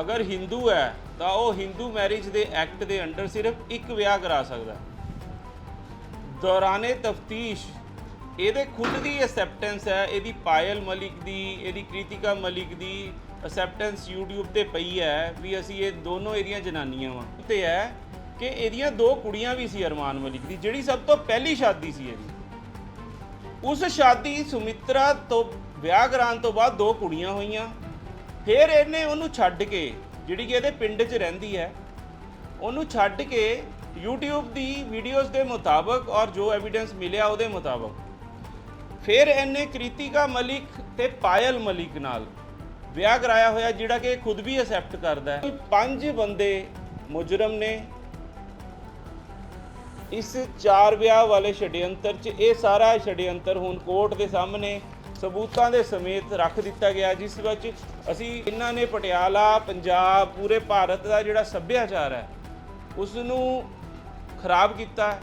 ਅਗਰ ਹਿੰਦੂ ਹੈ, ਤਾਂ ਉਹ ਹਿੰਦੂ ਮੈਰਿਜ ਦੇ ਐਕਟ ਦੇ ਅੰਡਰ ਸਿਰਫ ਇੱਕ ਵਿਆਹ ਕਰਾ ਸਕਦਾ। ਦੌਰਾਨੇ ਤਫਤੀਸ਼, ਇਹਦੇ ਖੁਦ ਦੀ ਐਕਸੈਪਟੈਂਸ ਹੈ, ਇਹਦੀ ਪਾਇਲ ਮਲਿਕ ਦੀ, ਇਹਦੀ ਕ੍ਰਿਤਿਕਾ ਮਲਿਕ ਦੀ ਐਕਸੈਪਟੈਂਸ YouTube ਤੇ ਪਈ ਹੈ ਵੀ ਅਸੀਂ ਇਹ ਦੋਨੋਂ ਇਹਦੀਆਂ ਜਨਾਨੀਆਂ ਵਾਂ। ਤੇ ਹੈ ਕਿ ਇਹਦੀਆਂ ਦੋ ਕੁੜੀਆਂ ਵੀ ਸੀ ਅਰਮਾਨ ਮਲਿਕ ਦੀ, ਜਿਹੜੀ ਸਭ ਤੋਂ ਪਹਿਲੀ ਸ਼ਾਦੀ ਸੀ ਇਹਦੀ। ਉਸ ਸ਼ਾਦੀ ਸੁਮਿਤਰਾ ਤੋਂ ਵਿਆਹ ਕਰਾਉਣ ਤੋਂ ਬਾਅਦ ਦੋ ਕੁੜੀਆਂ ਹੋਈਆਂ। ਫਿਰ ਇਹਨੇ ਉਹਨੂੰ ਛੱਡ ਕੇ, ਜਿਹੜੀ ਕਿ ਇਹਦੇ ਪਿੰਡ 'ਚ ਰਹਿੰਦੀ ਹੈ, ਉਹਨੂੰ ਛੱਡ ਕੇ YouTube ਦੀ ਵੀਡੀਓਜ਼ ਦੇ ਮੁਤਾਬਕ ਔਰ ਜੋ ਐਵੀਡੈਂਸ ਮਿਲਿਆ ਉਹਦੇ ਮੁਤਾਬਕ, ਫਿਰ ਇਹਨੇ ਕ੍ਰਿਤਿਕਾ ਮਲਿਕ ਤੇ ਪਾਇਲ ਮਲਿਕ ਨਾਲ ਵਿਆਹ ਕਰਾਇਆ ਹੋਇਆ, ਜਿਹੜਾ ਕਿ ਖੁਦ ਵੀ ਅਸੈਪਟ ਕਰਦਾ ਹੈ। ਪੰਜ ਬੰਦੇ ਮੁਜਰਮ ਨੇ। ਇਸ ਚਾਰ ਵਿਆਹ ਵਾਲੇ ਛੜਯੰਤਰ 'ਚ ਇਹ ਸਾਰਾ ਛੜਯੰਤਰ ਹੁਣ ਕੋਰਟ ਦੇ ਸਾਹਮਣੇ ਸਬੂਤਾਂ ਦੇ ਸਮੇਤ ਰੱਖ ਦਿੱਤਾ ਗਿਆ, ਜਿਸ ਵਿੱਚ ਅਸੀਂ ਇਹਨਾਂ ਨੇ ਪਟਿਆਲਾ, ਪੰਜਾਬ, ਪੂਰੇ ਭਾਰਤ ਦਾ ਜਿਹੜਾ ਸੱਭਿਆਚਾਰ ਹੈ ਉਸ ਨੂੰ ਖਰਾਬ ਕੀਤਾ ਹੈ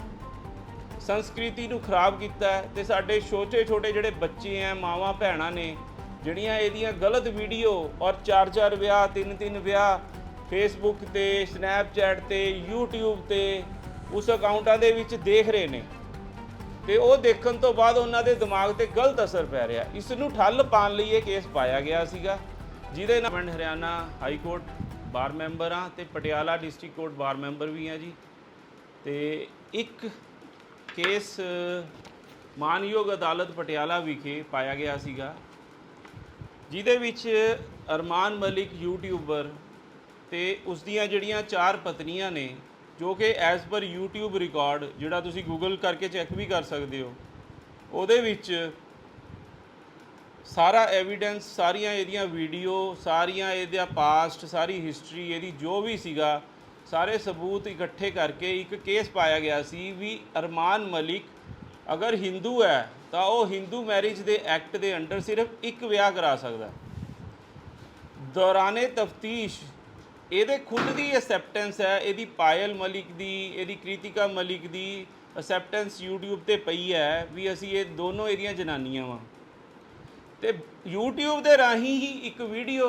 ਸੰਸਕ੍ਰਿਤੀ ਨੂੰ ਖਰਾਬ ਕੀਤਾ ਹੈ ਤੇ ਸਾਡੇ ਛੋਟੇ ਛੋਟੇ ਜਿਹੜੇ ਬੱਚੇ ਆ ਮਾਵਾਂ, ਭੈਣਾਂ ਨੇ, ਜਿਹੜੀਆਂ ਇਹਦੀਆਂ ਗਲਤ ਵੀਡੀਓ ਔਰ ਚਾਰ ਚਾਰ ਵਿਆਹ ਤਿੰਨ ਤਿੰਨ ਵਿਆਹ ਫੇਸਬੁੱਕ ਤੇ ਸਨੈਪਚੈਟ ਤੇ, YouTube ਤੇ, ਉਸ ਅਕਾਊਂਟਾਂ ਦੇ ਵਿੱਚ ਦੇਖ ਰਹੇ ਨੇ। ਤੇ ਉਹ ਦੇਖਣ ਤੋਂ ਬਾਅਦ ਉਹਨਾਂ ਦੇ ਦਿਮਾਗ ਤੇ ਗਲਤ ਅਸਰ ਪੈ ਰਿਹਾ। ਇਸ ਨੂੰ ਠੱਲ ਪਾਉਣ ਲਈ ਇਹ ਕੇਸ ਪਾਇਆ ਗਿਆ ਸੀਗਾ। ਜਿਹਦੇ ਨਾਲ ਮੈਂ Haryana high court bar member ਹਾਂ ਤੇ Patiala district court bar member ਵੀ ਆ ਜੀ। ਤੇ ਇੱਕ ਕੇਸ, ਮਾਨਯੋਗ ਅਦਾਲਤ ਪਟਿਆਲਾ ਵਿਖੇ ਪਾਇਆ ਗਿਆ ਸੀਗਾ। ਜਿਹਦੇ ਵਿੱਚ ਅਰਮਾਨ ਮਲਿਕ ਯੂਟਿਊਬਰ ਤੇ ਉਸ ਦੀਆਂ ਜਿਹੜੀਆਂ ਚਾਰ ਪਤਨੀਆਂ ਨੇ ਜੋ ਕਿ ਐਜ਼ ਪਰ YouTube ਰਿਕਾਰਡ ਜਿਹੜਾ ਤੁਸੀਂ ਗੂਗਲ ਕਰਕੇ ਚੈੱਕ ਵੀ ਕਰ ਸਕਦੇ ਹੋ, ਉਹਦੇ ਵਿੱਚ ਸਾਰਾ ਐਵੀਡੈਂਸ ਸਾਰੀਆਂ ਇਹਦੀਆਂ ਵੀਡੀਓ ਸਾਰੀਆਂ ਇਹਦਾ ਪਾਸਟ ਸਾਰੀ ਹਿਸਟਰੀ ਇਹਦੀ ਜੋ ਵੀ ਸੀਗਾ, ਸਾਰੇ ਸਬੂਤ ਇਕੱਠੇ ਕਰਕੇ ਇੱਕ ਕੇਸ ਪਾਇਆ ਗਿਆ ਸੀ ਵੀ ਅਰਮਾਨ ਮਲਿਕ ਅਗਰ ਹਿੰਦੂ ਹੈ, ਤਾਂ ਉਹ ਹਿੰਦੂ ਮੈਰਿਜ ਦੇ ਐਕਟ ਦੇ ਅੰਡਰ ਸਿਰਫ ਇੱਕ ਵਿਆਹ ਕਰਾ ਸਕਦਾ। ਦੌਰਾਨੇ ਤਫਤੀਸ਼ ਇਹਦੇ ਖੁਦ ਦੀ ਐਕਸੈਪਟੈਂਸ ਹੈ, ਇਹਦੀ ਪਾਇਲ ਮਲਿਕ ਦੀ, ਇਹਦੀ ਕ੍ਰਿਤਿਕਾ ਮਲਿਕ ਦੀ ਐਕਸੈਪਟੈਂਸ YouTube ਤੇ ਪਈ ਹੈ ਵੀ ਅਸੀਂ ਇਹ ਦੋਨੋਂ ਇਹਦੀਆਂ ਜਨਾਨੀਆਂ ਵਾਂ। ਤੇ YouTube ਦੇ ਰਾਹੀਂ ਹੀ ਇੱਕ ਵੀਡੀਓ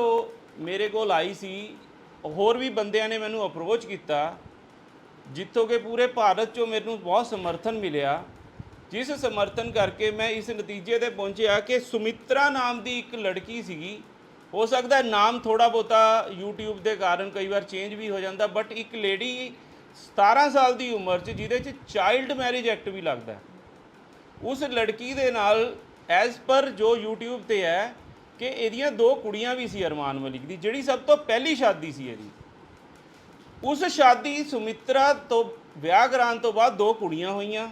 ਮੇਰੇ ਕੋਲ ਆਈ ਸੀ, ਹੋਰ ਵੀ ਬੰਦਿਆਂ ਨੇ ਮੈਨੂੰ ਅਪਰੋਚ ਕੀਤਾ, ਜਿੱਥੋਂ ਕਿ ਪੂਰੇ ਭਾਰਤ 'ਚੋਂ ਮੈਨੂੰ ਬਹੁਤ ਸਮਰਥਨ ਮਿਲਿਆ, ਜਿਸ ਸਮਰਥਨ ਕਰਕੇ ਮੈਂ ਇਸ ਨਤੀਜੇ ਤੇ ਪਹੁੰਚਿਆ ਕਿ ਸੁਮਿਤਰਾ ਨਾਮ ਦੀ ਇੱਕ ਲੜਕੀ ਸੀਗੀ ਹੋ ਸਕਦਾ ਨਾਮ ਥੋੜਾ ਬੋਤਾ YouTube ਦੇ ਕਾਰਨ ਕਈ ਵਾਰ ਚੇਂਜ ਵੀ ਹੋ ਜਾਂਦਾ ਬਟ ਇੱਕ ਲੇਡੀ 17 ਸਾਲ ਦੀ ਉਮਰ 'ਚ, ਜਿਹਦੇ 'ਚ ਚਾਈਲਡ ਮੈਰਿਜ ਐਕਟ ਵੀ ਲੱਗਦਾ ਉਸ ਲੜਕੀ ਦੇ ਨਾਲ ਐਜ਼ ਪਰ ਜੋ YouTube ਤੇ ਹੈ ਕਿ ਇਹਦੀਆਂ ਦੋ ਕੁੜੀਆਂ ਵੀ ਸੀ ਅਰਮਾਨ ਮਲਿਕ ਦੀ, ਜਿਹੜੀ ਸਭ ਤੋਂ ਪਹਿਲੀ ਸ਼ਾਦੀ ਸੀ ਇਹਦੀ। ਉਸ ਸ਼ਾਦੀ ਸੁਮਿਤਰਾ ਤੋਂ ਵਿਆਹ ਕਰਾਉਣ ਤੋਂ ਬਾਅਦ ਦੋ ਕੁੜੀਆਂ ਹੋਈਆਂ।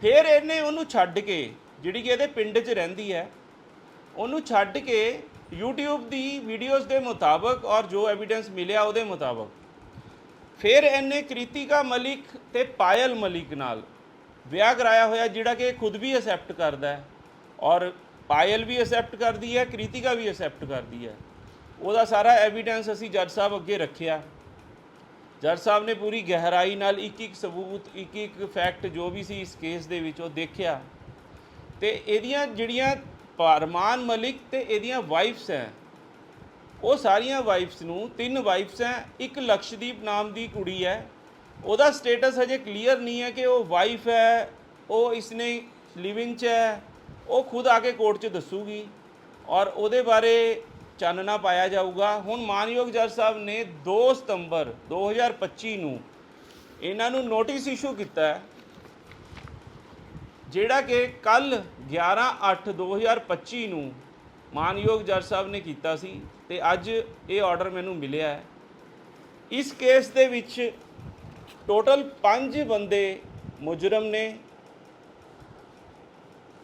ਫਿਰ ਇਹਨੇ ਉਹਨੂੰ ਛੱਡ ਕੇ, ਜਿਹੜੀ ਕਿ ਇਹਦੇ ਪਿੰਡ 'ਚ ਰਹਿੰਦੀ ਹੈ, ਉਹਨੂੰ ਛੱਡ ਕੇ YouTube ਦੀ ਵੀਡੀਓਜ਼ ਦੇ ਮੁਤਾਬਕ ਔਰ ਜੋ ਐਵੀਡੈਂਸ ਮਿਲਿਆ ਉਹਦੇ ਮੁਤਾਬਕ। ਫਿਰ ਇਹਨੇ ਕ੍ਰਿਤਿਕਾ ਮਲਿਕ ਤੇ ਪਾਇਲ ਮਲਿਕ ਨਾਲ ਵਿਆਹ ਕਰਾਇਆ ਹੋਇਆ, ਜਿਹੜਾ ਕਿ ਖੁਦ ਵੀ ਅਸੈਪਟ ਕਰਦਾ ਹੈ। ਔਰ ਪਾਇਲ ਵੀ ਅਸੈਪਟ ਕਰਦੀ ਹੈ, ਕ੍ਰਿਤਿਕਾ ਵੀ ਅਸੈਪਟ ਕਰਦੀ ਹੈ। ਉਹਦਾ ਸਾਰਾ ਐਵੀਡੈਂਸ ਅਸੀਂ ਜੱਜ ਸਾਹਿਬ ਅੱਗੇ ਰੱਖਿਆ। ਜੱਜ ਸਾਹਿਬ ਨੇ ਪੂਰੀ ਗਹਿਰਾਈ ਨਾਲ ਇੱਕ ਇੱਕ ਸਬੂਤ ਇੱਕ ਇੱਕ ਫੈਕਟ ਜੋ ਵੀ ਸੀ ਇਸ ਕੇਸ ਦੇ ਵਿੱਚ ਉਹ ਦੇਖਿਆ। ਤੇ ਇਹਦੀਆਂ ਜਿਹੜੀਆਂ ਪਰਮਾਨ ਮਲਿਕ ਤੇ ਇਹਦੀਆਂ ਵਾਈਫਸ ਹੈ। ਉਹ ਸਾਰੀਆਂ ਵਾਈਫਸ ਨੂੰ, ਤਿੰਨ ਵਾਈਫਸ ਹੈ, ਇੱਕ ਲਕਸ਼ਦੀਪ ਨਾਮ ਦੀ ਕੁੜੀ ਹੈ। ਉਹਦਾ ਸਟੇਟਸ ਹਜੇ ਕਲੀਅਰ ਨਹੀਂ ਹੈ ਕਿ ਉਹ ਵਾਈਫ ਹੈ, ਉਹ ਇਸਨੇ ਲਿਵਿੰਗ 'ਚ ਹੈ, ਉਹ ਖੁਦ ਆ ਕੇ ਕੋਰਟ 'ਚ ਦੱਸੂਗੀ ਔਰ ਉਹਦੇ ਬਾਰੇ ਚਾਨਣਾ ਪਾਇਆ ਜਾਊਗਾ। ਹੁਣ ਮਾਨਯੋਗ ਜੱਜ ਸਾਹਿਬ ਨੇ 2 ਸਤੰਬਰ 2025 ਨੂੰ ਇਹਨਾਂ ਨੂੰ ਨੋਟਿਸ ਇਸ਼ੂ ਕੀਤਾ ਹੈ। ਜਿਹੜਾ ਕਿ ਕੱਲ 11/8/2025 ਨੂੰ ਮਾਨਯੋਗ ਜੱਜ ਸਾਹਿਬ ਨੇ ਕੀਤਾ ਸੀ ਤੇ ਅੱਜ ਇਹ ਆਰਡਰ ਮੈਨੂੰ ਮਿਲਿਆ ਹੈ। ਇਸ ਕੇਸ ਦੇ ਵਿੱਚ ਟੋਟਲ 5 ਬੰਦੇ ਮੁਜਰਮ ਨੇ।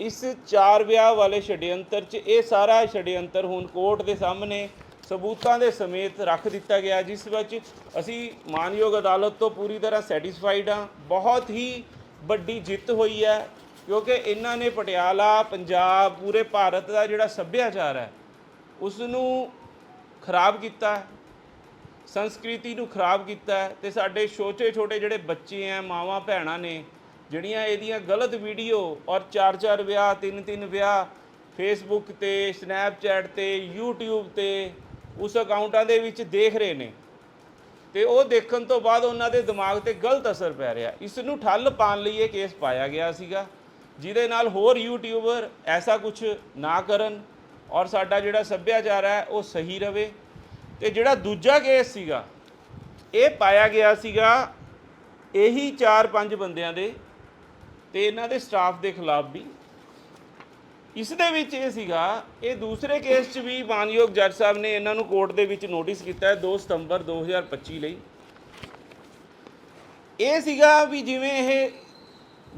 ਇਸ ਚਾਰ ਵਿਆਹ ਵਾਲੇ ਛੜਯੰਤਰ 'ਚ ਇਹ ਸਾਰਾ ਛੜਯੰਤਰ ਹੁਣ ਕੋਰਟ ਦੇ ਸਾਹਮਣੇ ਸਬੂਤਾਂ ਦੇ ਸਮੇਤ ਰੱਖ ਦਿੱਤਾ ਗਿਆ, ਜਿਸ ਵਿੱਚ ਅਸੀਂ ਮਾਨਯੋਗ ਅਦਾਲਤ ਤੋਂ ਪੂਰੀ ਤਰ੍ਹਾਂ ਸੈਟੀਸਫਾਈਡ ਹਾਂ। ਬਹੁਤ ਹੀ ਵੱਡੀ ਜਿੱਤ ਹੋਈ ਹੈ। ਕਿਉਂਕਿ ਇਹਨਾਂ ਨੇ ਪਟਿਆਲਾ, ਪੰਜਾਬ, ਪੂਰੇ ਭਾਰਤ ਦਾ ਜਿਹੜਾ ਸੱਭਿਆਚਾਰ ਹੈ ਉਸ ਨੂੰ ਖਰਾਬ ਕੀਤਾ ਹੈ, ਸੰਸਕ੍ਰਿਤੀ ਨੂੰ ਖਰਾਬ ਕੀਤਾ ਹੈ ਤੇ ਸਾਡੇ ਛੋਟੇ ਛੋਟੇ ਜਿਹੜੇ ਬੱਚੇ ਆ ਮਾਵਾਂ ਭੈਣਾਂ ਨੇ, ਜਿਹੜੀਆਂ ਇਹਦੀਆਂ ਗਲਤ ਵੀਡੀਓ ਔਰ ਚਾਰ ਚਾਰ ਵਿਆਹ ਤਿੰਨ ਤਿੰਨ ਵਿਆਹ ਫੇਸਬੁੱਕ ਤੇ ਸਨੈਪਚੈਟ ਤੇ, YouTube ਤੇ ਉਸ ਅਕਾਊਂਟਾਂ ਦੇ ਵਿੱਚ ਦੇਖ ਰਹੇ ਨੇ, ਤੇ ਉਹ ਦੇਖਣ ਤੋਂ ਬਾਅਦ ਉਹਨਾਂ ਦੇ ਦਿਮਾਗ ਤੇ ਗਲਤ ਅਸਰ ਪੈ ਰਿਹਾ ਇਸ ਨੂੰ ਠੱਲ ਪਾਉਣ ਲਈ ਇਹ ਕੇਸ ਪਾਇਆ ਗਿਆ ਸੀਗਾ। ਜਿਹਦੇ ਨਾਲ ਹੋਰ ਯੂਟਿਊਬਰ ਐਸਾ ਕੁਝ ਨਾ ਕਰਨ ਔਰ ਸਾਡਾ ਜਿਹੜਾ ਸੱਭਿਆਚਾਰ ਹੈ ਉਹ ਸਹੀ ਰਵੇ। ਤੇ ਜਿਹੜਾ ਦੂਜਾ ਕੇਸ ਸੀਗਾ, ਇਹ ਪਾਇਆ ਗਿਆ ਸੀਗਾ ਇਹੀ 4-5 ਬੰਦਿਆਂ ਦੇ ਤੇ ਇਹਨਾਂ ਦੇ ਸਟਾਫ ਦੇ ਖਿਲਾਫ ਵੀ। ਇਸ ਦੇ ਵਿੱਚ ਇਹ ਸੀਗਾ, ਇਹ ਦੂਸਰੇ ਕੇਸ 'ਚ ਵੀ ਮਾਨਯੋਗ ਜੱਜ ਸਾਹਿਬ ਨੇ ਇਹਨਾਂ ਨੂੰ ਕੋਰਟ ਦੇ ਵਿੱਚ ਨੋਟਿਸ ਕੀਤਾ ਹੈ 2 ਸਤੰਬਰ 2025 ਲਈ। ਇਹ ਸੀਗਾ ਵੀ ਜਿਵੇਂ ਇਹ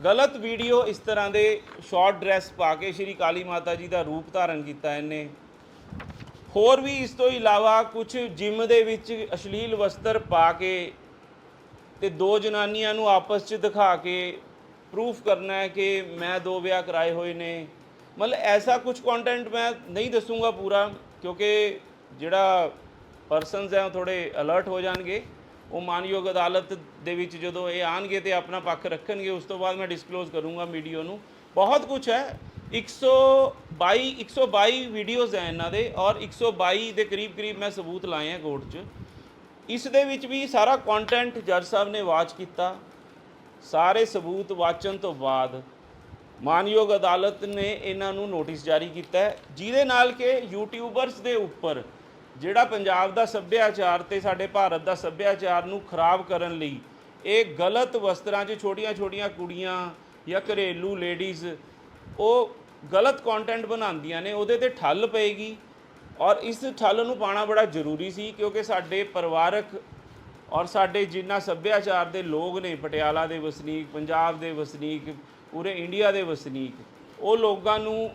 ਗਲਤ ਵੀਡੀਓ ਇਸ ਤਰ੍ਹਾਂ ਦੇ ਸ਼ਾਰਟ ਡਰੈਸ ਪਾ ਕੇ ਸ਼੍ਰੀ ਕਾਲੀ ਮਾਤਾ ਜੀ ਦਾ ਰੂਪ ਧਾਰਨ ਕੀਤਾ ਇਹਨੇ। ਹੋਰ ਵੀ ਇਸ ਤੋਂ ਇਲਾਵਾ ਕੁਝ ਜਿਮ ਦੇ ਵਿੱਚ ਅਸ਼ਲੀਲ ਵਸਤਰ ਪਾ ਕੇ ਤੇ ਦੋ ਜਨਾਨੀਆਂ ਨੂੰ ਆਪਸ 'ਚ ਦਿਖਾ ਕੇ ਪ੍ਰੂਫ ਕਰਨਾ ਹੈ ਕਿ ਮੈਂ ਦੋ ਵਿਆਹ ਕਰਾਏ ਹੋਏ ਨੇ। ਮਤਲਬ ਐਸਾ ਕੁਝ ਕੰਟੈਂਟ ਮੈਂ ਨਹੀਂ ਦੱਸੂਗਾ ਪੂਰਾ ਕਿਉਂਕਿ ਜਿਹੜਾ ਪਰਸਨਸ ਹੈ ਉਹ ਥੋੜੇ ਅਲਰਟ ਹੋ ਜਾਣਗੇ। ਉਹ ਮਾਨਯੋਗ ਅਦਾਲਤ ਦੇ ਵਿੱਚ ਜਦੋਂ ਇਹ ਆਣਗੇ ਤੇ ਆਪਣਾ ਪੱਖ ਰੱਖਣਗੇ, ਉਸ ਤੋਂ ਬਾਅਦ ਮੈਂ ਡਿਸਕਲੋਜ਼ ਕਰੂੰਗਾ ਵੀਡੀਓ ਨੂੰ। ਬਹੁਤ ਕੁਝ ਹੈ। 122 122 ਵੀਡੀਓਜ਼ ਹੈ ਇਹਨਾਂ ਦੇ ਔਰ 122 ਦੇ ਕਰੀਬ ਕਰੀਬ ਮੈਂ ਸਬੂਤ ਲਾਏ ਆ ਕੋਰਟ 'ਚ। ਇਸ ਦੇ ਵਿੱਚ ਵੀ ਸਾਰਾ ਕੰਟੈਂਟ ਜੱਜ ਸਾਹਿਬ ਨੇ ਵਾਚ ਕੀਤਾ। ਸਾਰੇ ਸਬੂਤ ਵਾਚਣ ਤੋਂ ਬਾਅਦ ਮਾਨਯੋਗ ਅਦਾਲਤ ਨੇ ਇਹਨਾਂ ਨੂੰ ਨੋਟਿਸ ਜਾਰੀ ਕੀਤਾ ਹੈ। ਜਿਹਦੇ ਨਾਲ ਕਿ ਯੂਟਿਊਬਰਸ ਦੇ ਉੱਪਰ ਜਿਹੜਾ ਪੰਜਾਬ ਦਾ ਸੱਭਿਆਚਾਰ ਤੇ ਸਾਡੇ ਭਾਰਤ ਦਾ ਸੱਭਿਆਚਾਰ ਨੂੰ ਖਰਾਬ ਕਰਨ ਲਈ ਇਹ ਗਲਤ ਵਸਤਰਾਂ 'ਚ ਛੋਟੀਆਂ-ਛੋਟੀਆਂ ਕੁੜੀਆਂ ਜਾਂ ਘਰੇਲੂ ਲੇਡੀਜ਼ ਉਹ ਗਲਤ ਕੰਟੈਂਟ ਬਣਾਉਂਦੀਆਂ ਨੇ, ਉਹਦੇ ਤੇ ਠੱਲ ਪਏਗੀ। ਔਰ ਇਸ ਠੱਲ ਨੂੰ ਪਾਣਾ ਬੜਾ ਜ਼ਰੂਰੀ ਸੀ, ਕਿਉਂਕਿ ਸਾਡੇ ਪਰਿਵਾਰਕ ਔਰ ਸਾਡੇ ਜਿੰਨਾ ਸੱਭਿਆਚਾਰ ਦੇ ਲੋਕ ਨੇ, ਪਟਿਆਲਾ ਦੇ ਵਸਨੀਕ, ਪੰਜਾਬ ਦੇ ਵਸਨੀਕ, ਪੂਰੇ ਇੰਡੀਆ ਦੇ ਵਸਨੀਕ, ਉਹ ਲੋਕਾਂ ਨੂੰ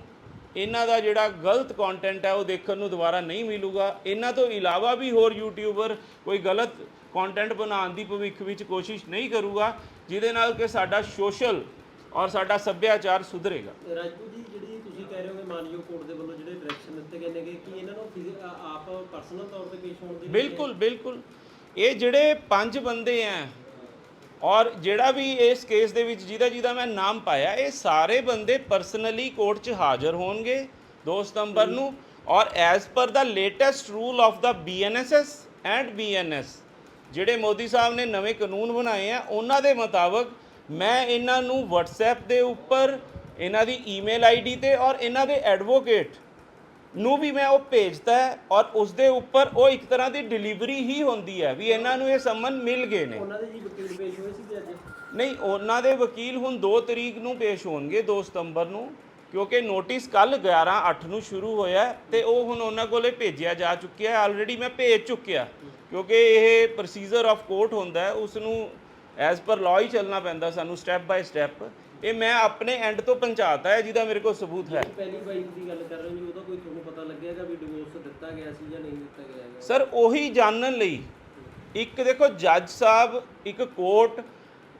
ਇਹਨਾਂ ਦਾ ਜਿਹੜਾ ਗਲਤ ਕੰਟੈਂਟ ਹੈ ਉਹ ਦੇਖਣ ਨੂੰ ਦੁਬਾਰਾ ਨਹੀਂ ਮਿਲੂਗਾ। ਇਹਨਾਂ ਤੋਂ ਇਲਾਵਾ ਵੀ ਹੋਰ ਯੂਟਿਊਬਰ ਕੋਈ ਗਲਤ ਕੰਟੈਂਟ ਬਣਾਉਣ ਦੀ ਭਵਿੱਖ ਵਿੱਚ ਕੋਸ਼ਿਸ਼ ਨਹੀਂ ਕਰੂਗਾ ਜਿਹਦੇ ਨਾਲ ਕਿ ਸਾਡਾ ਸੋਸ਼ਲ ਔਰ ਸਾਡਾ ਸੱਭਿਆਚਾਰ ਸੁਧਰੇਗਾ। ਰਾਜਪੂਤ ਜੀ ਜਿਹੜੀ ਤੁਸੀਂ ਕਹਿ ਰਹੇ ਹੋ ਕਿ ਮਾਨਯੋਗ ਕੋਰਟ ਦੇ ਵੱਲੋਂ ਜਿਹੜੇ ਡਾਇਰੈਕਸ਼ਨ ਦਿੱਤੇ ਗਏ ਨੇ ਕਿ ਇਹਨਾਂ ਨੂੰ ਆਪ ਪਰਸਨਲ ਤੌਰ ਤੇ ਪੇਸ਼ ਹੋਣ ਦੇ ਬਿਲਕੁਲ ਬਿਲਕੁਲ। ਇਹ ਜਿਹੜੇ ਪੰਜ ਬੰਦੇ ਆ ਔਰ ਜਿਹੜਾ ਵੀ ਇਸ ਕੇਸ ਦੇ ਵਿੱਚ ਜਿਹਦਾ ਜਿਹਦਾ ਮੈਂ ਨਾਮ ਪਾਇਆ, ਇਹ ਸਾਰੇ ਬੰਦੇ ਪਰਸਨਲੀ ਕੋਰਟ 'ਚ ਹਾਜ਼ਰ ਹੋਣਗੇ 2 ਸਤੰਬਰ ਨੂੰ। ਔਰ as per the latest rule of the BNSS and BNS ਜਿਹੜੇ ਮੋਦੀ ਸਾਹਿਬ ਨੇ ਨਵੇਂ ਕਾਨੂੰਨ ਬਣਾਏ ਆ, ਉਹਨਾਂ ਦੇ ਮੁਤਾਬਕ ਮੈਂ ਇਹਨਾਂ ਨੂੰ WhatsApp ਦੇ ਉੱਪਰ, ਇਹਨਾਂ ਦੀ ਈਮੇਲ ਆਈਡੀ ਤੇ ਔਰ ਇਹਨਾਂ ਦੇ ਐਡਵੋਕੇਟ ਨੂੰ ਵੀ ਮੈਂ ਉਹ ਭੇਜਦਾ ਔਰ ਉਸ ਦੇ ਉੱਪਰ ਉਹ ਇੱਕ ਤਰ੍ਹਾਂ ਦੀ ਡਿਲੀਵਰੀ ਹੀ ਹੁੰਦੀ ਹੈ ਵੀ ਇਹਨਾਂ ਨੂੰ ਇਹ ਸੰਮਨ ਮਿਲ ਗਏ ਨੇ। ਉਹਨਾਂ ਦੇ ਜੀ ਵਕੀਲ ਪੇਸ਼ ਨਹੀਂ ਉਹਨਾਂ ਦੇ ਵਕੀਲ ਹੁਣ 2 ਤਰੀਕ ਨੂੰ ਪੇਸ਼ ਹੋਣਗੇ 2 ਸਤੰਬਰ ਨੂੰ ਕਿਉਂਕਿ ਨੋਟਿਸ ਕੱਲ 11 8 ਨੂੰ ਸ਼ੁਰੂ ਹੋਇਆ ਤੇ ਉਹ ਹੁਣ ਉਹਨਾਂ ਕੋਲੇ ਭੇਜਿਆ ਜਾ ਚੁੱਕਿਆ ਹੈ। ਆਲਰੇਡੀ ਮੈਂ ਭੇਜ ਚੁੱਕਿਆ ਕਿਉਂਕਿ ਇਹ ਪ੍ਰੋਸੀਜਰ ਆਫ ਕੋਰਟ ਹੁੰਦਾ ਹੈ ਉਸ ਨੂੰ ਐਜ਼ ਪਰ ਲਾਅ ਹੀ ਚੱਲਣਾ ਪੈਂਦਾ ਸਾਨੂੰ ਸਟੈਪ ਬਾਈ ਸਟੈਪ ਇਹ ਮੈਂ ਆਪਣੇ ਐਂਡ ਤੋਂ ਪਹੁੰਚਾਤਾ ਹੈ ਜਿਹਦਾ ਮੇਰੇ ਕੋਲ ਸਬੂਤ ਹੈ। ਪਹਿਲੀ ਵਾਈਫ ਦੀ ਗੱਲ ਕਰ ਰਹੇ ਹੋ ਜੀ ਉਹਦਾ ਕੋਈ ਤੁਹਾਨੂੰ ਪਤਾ ਲੱਗਿਆਗਾ ਵੀ ਡਿਵੋਰਸ ਦਿੱਤਾ ਗਿਆ ਸੀ ਜਾਂ ਨਹੀਂ ਦਿੱਤਾ ਗਿਆ ਸਰ ਉਹੀ ਜਾਣਨ ਲਈ ਇੱਕ ਦੇਖੋ ਜੱਜ ਸਾਹਿਬ ਇੱਕ ਕੋਰਟ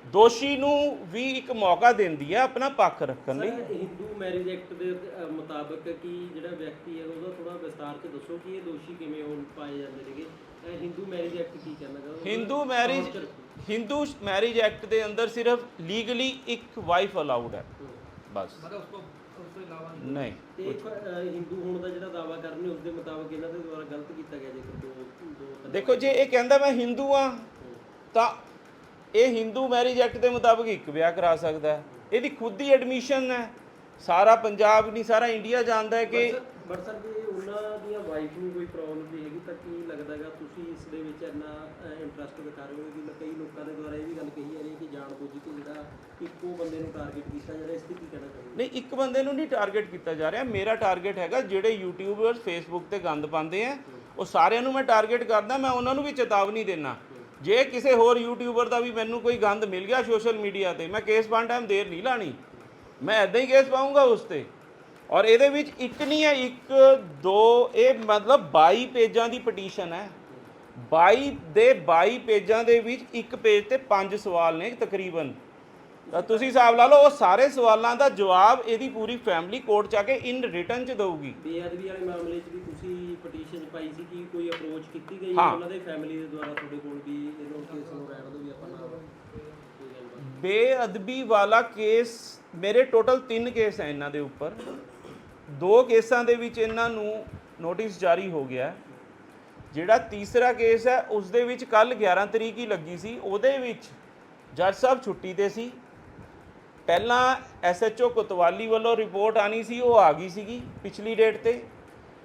ਦੋਸ਼ੀ ਨੂੰ ਵੀ ਇੱਕ ਮੌਕਾ ਦਿੰਦੀ ਹੈ ਆਪਣਾ ਪੱਖ ਰੱਖਣ ਲਈ। ਸਰ ਹਿੰਦੂ ਮੈਰਿਜ ਐਕਟ ਦੇ ਅ, ਮੁਤਾਬਕ ਕਿ ਜਿਹੜਾ ਵਿਅਕਤੀ ਹੈ ਉਹਦਾ ਥੋੜਾ ਵਿਸਤਾਰ ਚ ਦੱਸੋ ਕਿ ਇਹ ਦੋਸ਼ੀ ਕਿਵੇਂ ਹੋਣ ਪਾਏ ਜਾਂਦੇ ਨੇਗੇ। ਇਹ ਹਿੰਦੂ ਮੈਰਿਜ ਐਕਟ ਕੀ ਕਹਿੰਦਾ ਗਾ? ਹਿੰਦੂ ਮੈਰਿਜ ਰੱਖੋ। ਹਿੰਦੂ ਮੈਰਿਜ ਐਕਟ ਦੇ ਅੰਦਰ ਸਿਰਫ ਲੀਗਲੀ ਇੱਕ ਵਾਈਫ ਅਲਾਉਡ ਹੈ। ਬਸ। ਨਹੀਂ। ਤੇ ਇੱਕ ਅ, ਹਿੰਦੂ ਹੋਣ ਦਾ ਜਿਹੜਾ ਦਾਵਾ ਕਰਨੇ ਉਸ ਦੇ ਮੁਤਾਬਕ ਇਹਨਾਂ ਦੇ ਦੁਆਰਾ ਗਲਤ ਕੀਤਾ ਗਿਆ ਜੇਕਰ ਦੋ ਦੋ ਦੇਖੋ ਜੇ ਇਹ ਕਹਿੰਦਾ ਮੈਂ ਹਿੰਦੂ ਆ ਤਾਂ ਇਹ ਹਿੰਦੂ ਮੈਰਿਜ ਐਕਟ ਦੇ ਮੁਤਾਬਕ ਇੱਕ ਵਿਆਹ ਕਰਾ ਸਕਦਾ ਹੈ। ਇਹਦੀ ਖੁਦ ਦੀ ਐਡਮਿਸ਼ਨ ਹੈ। ਸਾਰਾ ਪੰਜਾਬ ਨਹੀਂ ਸਾਰਾ ਇੰਡੀਆ ਜਾਣਦਾ ਹੈ ਕਿ ਬਟ ਸਰ ਜੇ ਉਹਨਾਂ ਦੀਆਂ ਵਾਈਫ ਨੂੰ ਕੋਈ ਪ੍ਰੋਬਲਮ ਵੀ ਹੈਗੀ ਤਾਂ ਕੀ ਲੱਗਦਾ ਹੈਗਾ ਤੁਸੀਂ ਇਸ ਦੇ ਵਿੱਚ ਇੰਨਾ ਇੰਟਰਸਟ ਦਿਖਾ ਰਹੇ ਹੋ ਕਿ ਕਈ ਲੋਕਾਂ ਦੇ ਦੁਆਰਾ ਇਹ ਵੀ ਗੱਲ ਕਹੀ ਜਾ ਰਹੀ ਹੈ ਕਿ ਜਾਣ ਬੁੱਝ ਕੇ ਜਿਹੜਾ ਇੱਕੋ ਬੰਦੇ ਨੂੰ ਟਾਰਗੇਟ ਕੀਤਾ ਜਾ ਰਿਹਾ ਇਸ ਤੇ ਕੀ ਕਹਿਣਾ ਚਾਹੁੰਦੇ ਨਹੀਂ ਇੱਕ ਬੰਦੇ ਨੂੰ ਨਹੀਂ ਟਾਰਗੇਟ ਕੀਤਾ ਜਾ ਰਿਹਾ। ਮੇਰਾ ਟਾਰਗੇਟ ਹੈਗਾ ਜਿਹੜੇ ਯੂਟਿਊਬਰਸ ਫੇਸਬੁੱਕ ਤੇ ਗੰਦ ਪਾਉਂਦੇ ਆ। ਉਹ ਸਾਰਿਆਂ ਨੂੰ ਮੈਂ ਟਾਰਗੇਟ ਕਰਦਾ ਮੈਂ ਉਹਨਾਂ ਨੂੰ ਵੀ ਚੇਤਾਵਨੀ ਦੇਣਾ ਜੇ ਕਿਸੇ ਹੋਰ ਯੂਟਿਊਬਰ ਦਾ ਵੀ ਮੈਨੂੰ ਕੋਈ ਗੰਦ ਮਿਲ ਗਿਆ ਸੋਸ਼ਲ ਮੀਡੀਆ ਤੇ, ਮੈਂ ਕੇਸ ਪਾਉਣ ਟਾਈਮ ਦੇਰ ਨਹੀਂ ਲਾਣੀ। ਮੈਂ ਐਦਾਂ ਹੀ ਕੇਸ ਪਾਉਂਗਾ ਉਸ ਤੇ। ਔਰ ਇਹਦੇ ਵਿੱਚ ਇੱਕ ਨਹੀਂ ਹੈ, ਇੱਕ, ਦੋ, ਇਹ ਮਤਲਬ 22 ਪੇਜਾਂ ਦੀ ਪਟੀਸ਼ਨ ਹੈ। 22 ਦੇ 22 ਪੇਜਾਂ ਦੇ ਵਿੱਚ ਇੱਕ ਪੇਜ ਤੇ ਪੰਜ ਸਵਾਲ ਨੇ ਤਕਰੀਬਨ। ਤਾਂ ਤੁਸੀਂ ਹਿਸਾਬ ਲਾ ਲਓ, ਉਹ ਸਾਰੇ ਸਵਾਲਾਂ ਦਾ ਜਵਾਬ ਇਹਦੀ ਪੂਰੀ ਫੈਮਿਲੀ ਕੋਰਟ ਚ ਆ ਕੇ ਇਨ ਰਿਟਰਨ ਚ ਦਊਗੀ। ਬੇਅਦਬੀ ਵਾਲੇ ਮਾਮਲੇ 'ਚ ਵੀ ਤੁਸੀਂ ਪਟੀਸ਼ਨ ਪਾਈ ਸੀ ਕਿ ਕੋਈ ਅਪਰੋਚ ਕੀਤੀ ਗਈ ਹਾਂ। ਉਹਨਾਂ ਦੇ ਫੈਮਿਲੀ ਦੇ ਦੁਆਰਾ ਤੁਹਾਡੇ ਕੋਲ ਵੀ ਇਹਨੂੰ ਕੇਸ ਨੂੰ ਰਹਿਣ ਦਿਓ ਵੀ ਆਪਾਂ ਨਾਲ ਕੋਈ ਗੱਲਬਾਤ ਬੇਅਦਬੀ ਵਾਲਾ ਕੇਸ ਮੇਰੇ ਟੋਟਲ 3 ਕੇਸ ਹੈ ਇਹਨਾਂ ਦੇ ਉੱਪਰ। ਦੋ ਕੇਸਾਂ ਦੇ ਵਿੱਚ ਇਹਨਾਂ ਨੂੰ ਨੋਟਿਸ ਜਾਰੀ ਹੋ ਗਿਆ ਹੈ। ਜਿਹੜਾ ਤੀਸਰਾ ਕੇਸ ਹੈ ਉਸ ਦੇ ਵਿੱਚ ਕੱਲ 11 ਤਰੀਕ ਹੀ ਲੱਗੀ ਸੀ। ਉਹਦੇ ਵਿੱਚ ਜੱਜ ਸਾਹਿਬ ਛੁੱਟੀ ਤੇ ਸੀ। ਪਹਿਲਾਂ ਐਸਐਚਓ ਕੋਤਵਾਲੀ ਵੱਲੋਂ ਰਿਪੋਰਟ ਆਣੀ ਸੀ ਉਹ ਆ ਗਈ ਸੀਗੀ ਪਿਛਲੀ ਡੇਟ ਤੇ।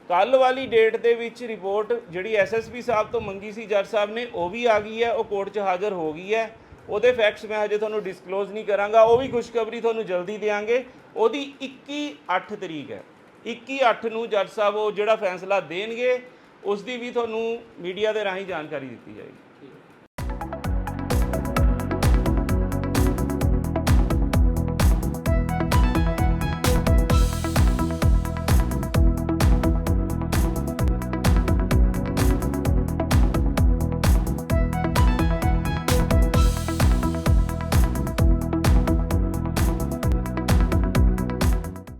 ਕੱਲ ਵਾਲੀ ਡੇਟ ਦੇ ਵਿੱਚ ਰਿਪੋਰਟ ਜਿਹੜੀ ਐਸਐਸਪੀ ਸਾਹਿਬ ਤੋਂ ਮੰਗੀ ਸੀ ਜੱਜ ਸਾਹਿਬ ਨੇ, ਉਹ ਵੀ ਆ ਗਈ ਹੈ, ਉਹ ਕੋਰਟ 'ਚ ਹਾਜ਼ਰ ਹੋ ਗਈ ਹੈ। ਉਹਦੇ ਫੈਕਟਸ ਮੈਂ ਹਜੇ ਤੁਹਾਨੂੰ ਡਿਸਕਲੋਜ਼ ਨਹੀਂ ਕਰਾਂਗਾ, ਉਹ ਵੀ ਖੁਸ਼ਖਬਰੀ ਤੁਹਾਨੂੰ ਜਲਦੀ ਦੇਵਾਂਗੇ ਉਹਦੀ 21 8 ਤਰੀਕ ਹੈ। 21 8 ਨੂੰ ਜੱਜ ਸਾਹਿਬ ਉਹ ਜਿਹੜਾ ਫੈਸਲਾ ਦੇਣਗੇ ਉਸ ਦੀ ਵੀ ਤੁਹਾਨੂੰ ਮੀਡੀਆ ਦੇ ਰਾਹੀਂ ਜਾਣਕਾਰੀ ਦਿੱਤੀ ਜਾਏਗੀ।